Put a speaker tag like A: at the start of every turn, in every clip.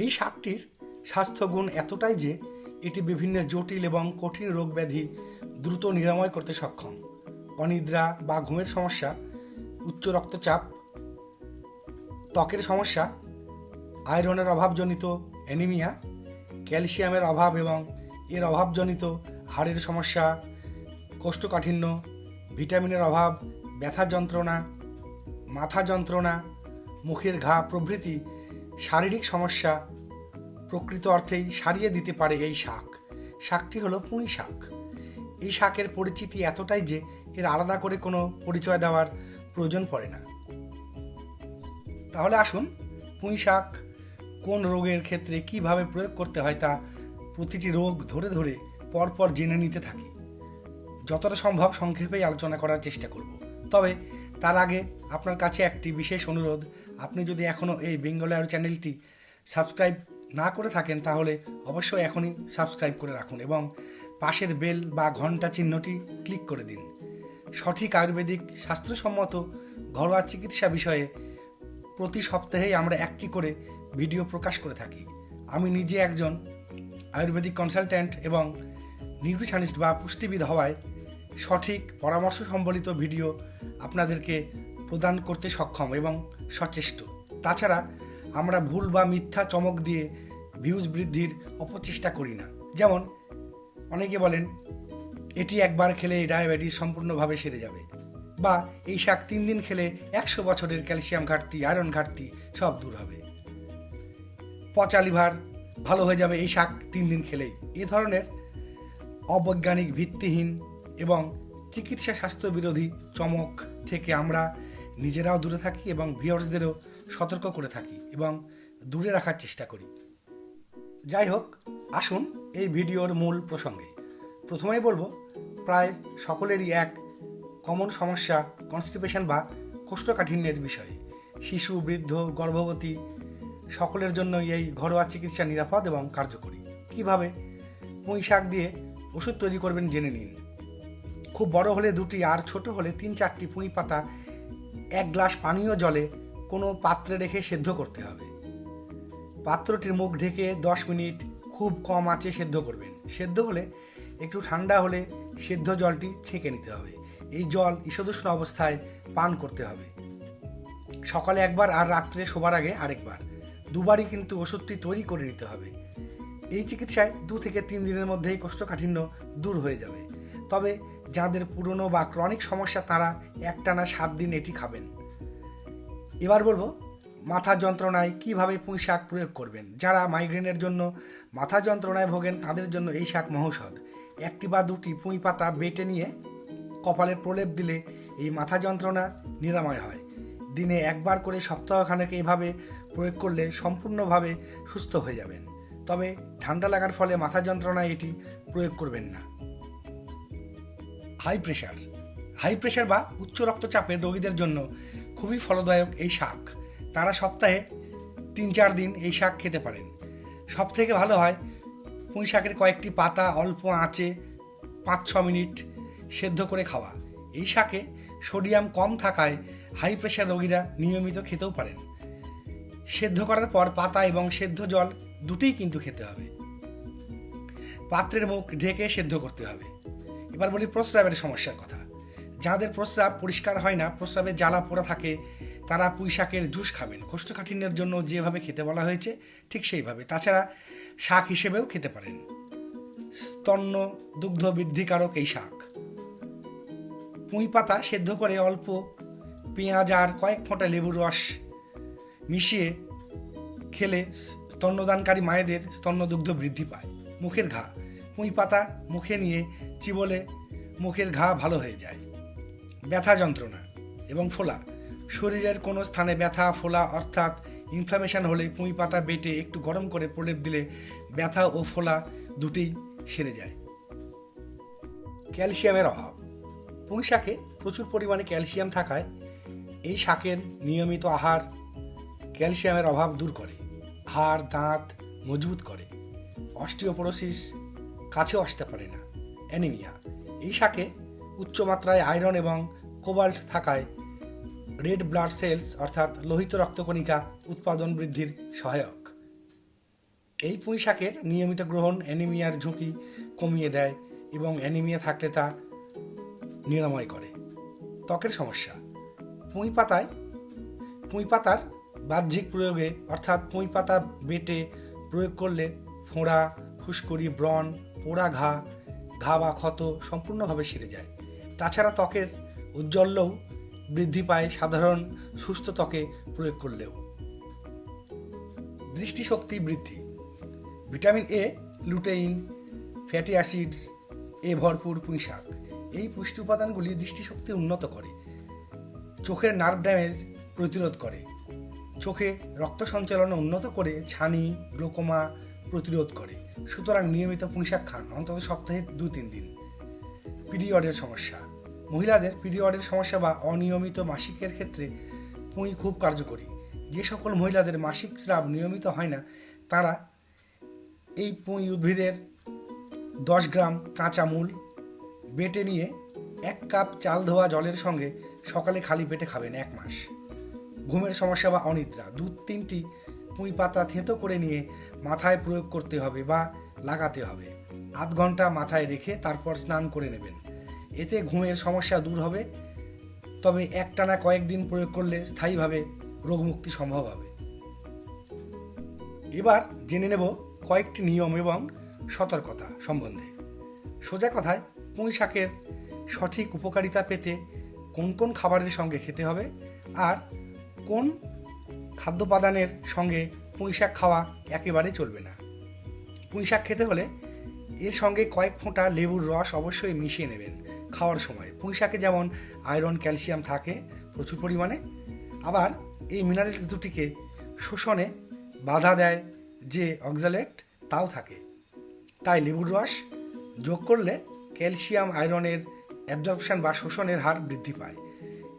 A: এই শাকটির স্বাস্থ্যগুণ এতটাই যে এটি বিভিন্ন জটিল এবং কঠিন রোগ ব্যাধি দ্রুত নিরাময় করতে সক্ষম। অনিদ্রা বা ঘুমের সমস্যা, উচ্চ রক্তচাপ, ত্বকের সমস্যা, আয়রনের অভাবজনিত অ্যানিমিয়া, ক্যালসিয়ামের অভাব এবং এর অভাবজনিত হাড়ের সমস্যা, কোষ্ঠকাঠিন্য, ভিটামিনের অভাব, ব্যথা যন্ত্রণা, মাথা যন্ত্রণা, মুখের ঘা প্রভৃতি শারীরিক সমস্যা প্রকৃত অর্থেই সারিয়ে দিতে পারে এই শাক। শাকটি হলো পুঁই শাক। এই শাকের পরিচিতি এতটাই যে এর আলাদা করে কোনো পরিচয় দেওয়ার প্রয়োজন পড়ে না। তাহলে আসুন পুঁই শাক কোন রোগের ক্ষেত্রে কীভাবে প্রয়োগ করতে হয় তা প্রতিটি রোগ ধরে ধরে পরপর জেনে নিতে থাকি। যতটা সম্ভব সংক্ষেপেই আলোচনা করার চেষ্টা করব। তবে তার আগে আপনার কাছে একটি বিশেষ অনুরোধ, আপনি যদি এখনও এই বেঙ্গল আয়ুর চ্যানেলটি সাবস্ক্রাইব না করে থাকেন, তাহলে অবশ্যই এখনই সাবস্ক্রাইব করে রাখুন এবং পাশের বেল বা ঘণ্টা চিহ্নটি ক্লিক করে দিন। সঠিক আয়ুর্বেদিক শাস্ত্রসম্মত ঘরোয়া চিকিৎসা বিষয়ে প্রতি সপ্তাহেই আমরা একটি করে ভিডিও প্রকাশ করে থাকি। আমি নিজে একজন আয়ুর্বেদিক কনসালট্যান্ট এবং নিউট্রিশনিস্ট বা পুষ্টিবিদ হওয়ায় সঠিক পরামর্শ সম্বলিত ভিডিও আপনাদেরকে প্রদান করতে সক্ষম এবং সচেষ্ট। তাছাড়া আমরা ভুল বা মিথ্যা চমক দিয়ে ভিউজ বৃদ্ধির অপচেষ্টা করি না। যেমন, অনেকে বলেন, এটি একবার খেলে ডায়াবেটিস সম্পূর্ণভাবে সেরে যাবে। বা, এই শাক তিন দিন খেলে একশো বছরের ক্যালসিয়াম ঘাটতি আয়রন ঘাটতি সব দূর হবে। পচা লিভার ভালো হয়ে যাবে এই শাক তিন দিন খেলেই। এ ধরনের অবৈজ্ঞানিক ভিত্তিহীন এবং চিকিৎসা স্বাস্থ্য বিরোধী চমক থেকে আমরা নিজেরাও দূরে থাকি এবং ভিউয়ার্সদেরও সতর্ক করে থাকি এবং দূরে রাখার চেষ্টা করি। যাই হোক, আসুন এই ভিডিওর মূল প্রসঙ্গে। প্রথমেই বলব, প্রায় সকলেরই এক কমন সমস্যা কনস্টিপেশন বা কোষ্ঠকাঠিন্যের বিষয়ে। শিশু, বৃদ্ধ, গর্ভবতী, সকলের জন্য এই ঘরোয়া চিকিৎসা নিরাপদ এবং কার্যকরী। কীভাবে? পুঁই শাক দিয়ে ওষুধ তৈরি করবেন জেনে নিন। খুব বড় হলে দুটি, আর ছোট হলে তিন চারটি পুঁই পাতা এক গ্লাস পানীয় জলে কোনো পাত্রে রেখে সেদ্ধ করতে হবে। পাত্রটির মুখ ঢেকে দশ মিনিট খুব কম আঁচে সেদ্ধ করবেন। সেদ্ধ হলে একটু ঠান্ডা হলে সেদ্ধ জলটি ছেঁকে নিতে হবে। এই জল ঈষদুষ্ণ অবস্থায় পান করতে হবে। সকালে একবার আর রাত্রে শোবার আগে আরেকবার। দুবারই কিন্তু ওষুধটি তৈরি করে নিতে হবে। এই চিকিৎসায় দু থেকে তিন দিনের মধ্যেই কোষ্ঠকাঠিন্য দূর হয়ে যাবে। তবে যাদের পুরনো বা ক্রনিক সমস্যা তারা একটানা সাত দিন এটি খাবেন। এবার বলব, মাথা যন্ত্রণায় কীভাবে পুঁই শাক প্রয়োগ করবেন? যারা মাইগ্রেনের জন্য মাথা যন্ত্রণায় ভোগেন, তাদের জন্য এই শাক মহৌষধ। একটি বা দুটি পুঁই পাতা বেটে নিয়ে কপালে প্রলেপ দিলে এই মাথা যন্ত্রণা নিরাময় হয়। দিনে একবার করে সপ্তাহখানেক এইভাবে প্রয়োগ করলে সম্পূর্ণভাবে সুস্থ হয়ে যাবেন। তবে ঠান্ডা লাগার ফলে মাথা যন্ত্রণায় এটি প্রয়োগ করবেন না। হাই প্রেশার হাই প্রেশার বা উচ্চ রক্তচাপের রোগীদের জন্য খুবই ফলদায়ক এই শাক। তারা সপ্তাহে তিন চার দিন এই শাক খেতে পারেন। সব থেকে ভালো হয়, পুঁই শাকের কয়েকটি পাতা অল্প আঁচে পাঁচ ছ মিনিট সেদ্ধ করে খাওয়া। এই শাকে সোডিয়াম কম থাকায় হাই প্রেশার রোগীরা নিয়মিত খেতেও পারেন। সেদ্ধ করার পর পাতা এবং সেদ্ধ জল দুটোই কিন্তু খেতে হবে। পাত্রের মুখ ঢেকে সেদ্ধ করতে হবে। এবার বলি প্রস্রাবের সমস্যার কথা। যাদের প্রস্রাব পরিষ্কার হয় না, প্রস্রাবে জ্বালা পোড়া থাকে, তারা পুঁই শাকের জুস খাবেন। কোষ্ঠকাঠিন্যের জন্য যেভাবে খেতে বলা হয়েছে, ঠিক সেইভাবে। তাছাড়া শাক হিসেবেও খেতে পারেন। স্তন্য দুগ্ধ বৃদ্ধিকারক এই শাক। পুঁই পাতা সেদ্ধ করে অল্প পেঁয়াজ আর কয়েক ফোঁটা লেবুর রস মিশিয়ে খেলে স্তন্যদানকারী মায়েদের স্তন্যদুগ্ধ বৃদ্ধি পায়। মুখের ঘা। পুঁই পাতা মুখে নিয়ে চিবলে মুখের ঘা ভালো হয়ে যায়। ব্যথা যন্ত্রণা এবং ফোলা। শরীরের কোনো স্থানে ব্যথা, ফোলা অর্থাৎ ইনফ্লামেশন হলে পুঁই পাতা বেটে একটু গরম করে প্রলেপ দিলে ব্যথা ও ফোলা দুটিই সেরে যায়। ক্যালসিয়ামের অভাব। পুঁই শাকে প্রচুর পরিমাণে ক্যালসিয়াম থাকায় এই শাকের নিয়মিত আহার ক্যালসিয়ামের অভাব দূর করে। হাড়, দাঁত মজবুত করে। অস্টিওপোরোসিস কাছেও আসতে পারে না। অ্যানিমিয়া এই শাকে উচ্চমাত্রায় আয়রন এবং কোবাল্ট থাকায় রেড ব্লাড সেলস অর্থাৎ লোহিত রক্তকণিকা উৎপাদন বৃদ্ধির সহায়ক। এই পুঁই শাকের নিয়মিত গ্রহণ অ্যানিমিয়ার ঝুঁকি কমিয়ে দেয় এবং অ্যানিমিয়া থাকলে তা নিরাময় করে। ত্বকের সমস্যা। পুঁই পাতায় পুঁই পাতার বাহ্যিক প্রয়োগে অর্থাৎ পুঁই পাতা বেটে প্রয়োগ করলে ফোঁড়া, ফুসকুড়ি, ব্রণ, পোড়া ঘা ঘা বা ক্ষত সম্পূর্ণভাবে সেরে যায়। তাছাড়া ত্বকের ঔজ্জ্বল্যও বৃদ্ধি পায়, সাধারণ সুস্থ ত্বকে প্রয়োগ করলেও। দৃষ্টিশক্তি বৃদ্ধি। Vitamin A, lutein, fatty acids, এ ভরপুর পুঁই শাক। এই পুষ্টি উপাদানগুলি দৃষ্টিশক্তি উন্নত করে। চোখের নার্ভ ড্যামেজ প্রতিরোধ করে। চোখে রক্ত সঞ্চালন উন্নত করে। ছানি, গ্লোকোমা প্রতিরোধ করে। সুতরাং নিয়মিত পুঁইশাক খান, অন্তত সপ্তাহে দু তিন দিন। পিরিয়ডের সমস্যা। মহিলাদের পিরিয়ডের সমস্যা বা অনিয়মিত মাসিকের ক্ষেত্রে পুঁই খুব কার্যকরী। যে সকল মহিলাদের মাসিক স্রাব নিয়মিত হয় না, তারা এই পুঁই উদ্ভিদের দশ গ্রাম কাঁচা মূল বেটে নিয়ে এক কাপ চাল ধোয়া জলের সঙ্গে সকালে খালি পেটে খাবেন এক মাস। ঘুমের সমস্যা বা অনিদ্রা দু তিনটি পুঁই পাতা থেঁতো করে নিয়ে মাথায় প্রয়োগ করতে হবে বা লাগাতে হবে। আধ ঘণ্টা মাথায় রেখে তারপর স্নান করে নেবেন। এতে ঘুমের সমস্যা দূর হবে। তবে একটানা কয়েকদিন প্রয়োগ করলে স্থায়ীভাবে রোগমুক্তি সম্ভব হবে। এবার জেনে নেব কয়েকটি নিয়ম এবং সতর্কতা সম্বন্ধে। সোজা কথায় পুঁই শাকের সঠিক উপকারিতা পেতে কোন কোন খাবারের সঙ্গে খেতে হবে আর কোন খাদ্যোপাদানের সঙ্গে পুঁই শাক খাওয়া একেবারে চলবে না। পুঁই শাক খেতে হলে এর সঙ্গে কয়েক ফোঁটা লেবুর রস অবশ্যই মিশিয়ে নেবেন খাওয়ার সময়। পুঁই শাকে যেমন আয়রন, ক্যালসিয়াম থাকে প্রচুর পরিমাণে, আবার এই মিনারেলস দুটিকে শোষণে বাধা দেয় যে অক্সালেট তাও থাকে। তাই লেবুর রস যোগ করলে ক্যালসিয়াম, আয়রনের অ্যাবজর্পশন বা শোষণের হার বৃদ্ধি পায়।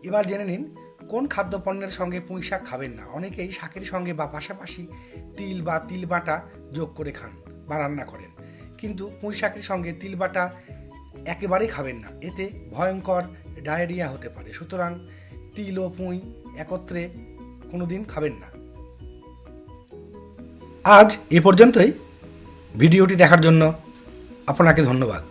A: এবার জেনে নিন কোন খাদ্যপণ্যের সঙ্গে পুঁই শাক খাবেন না? অনেকেই শাকের সঙ্গে বা পাশাপাশি তিল বা তিল বাটা যোগ করে খান বা রান্না করেন। কিন্তু পুঁই শাকের সঙ্গে তিল বাটা একেবারেই খাবেন না। এতে ভয়ঙ্কর ডায়রিয়া হতে পারে। সুতরাং তিল ও পুঁই একত্রে কোনো দিন খাবেন না। আজ এ পর্যন্তই। ভিডিওটি দেখার জন্য আপনাকে ধন্যবাদ।